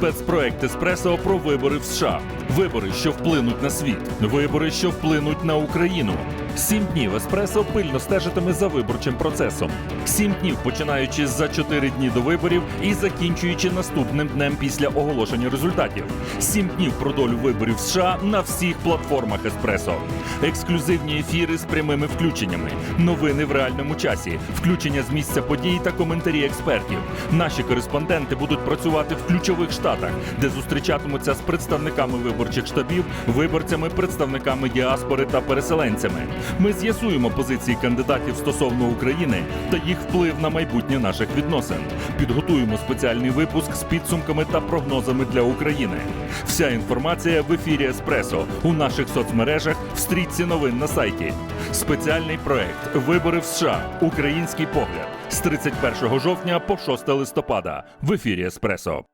Спецпроект Еспресо про вибори в США. Вибори, що вплинуть на світ. Вибори, що вплинуть на Україну. Сім днів еспресо пильно стежитиме за виборчим процесом. Сім днів, починаючи за чотири дні до виборів і закінчуючи наступним днем після оголошення результатів. Сім днів про долю виборів США на всіх платформах еспресо. Ексклюзивні ефіри з прямими включеннями, новини в реальному часі, включення з місця подій та коментарі експертів. Наші кореспонденти будуть працювати в ключових штатах, де зустрічатимуться з представниками виборчих штабів, виборцями, представниками діаспори та переселенцями. Ми з'ясуємо позиції кандидатів стосовно України та їх вплив на майбутнє наших відносин. Підготуємо спеціальний випуск з підсумками та прогнозами для України. Вся інформація в ефірі Еспресо у наших соцмережах в стрічці новин на сайті. Спеціальний проект Вибори в США. Український погляд з 31 жовтня по 6 листопада в ефірі Еспресо.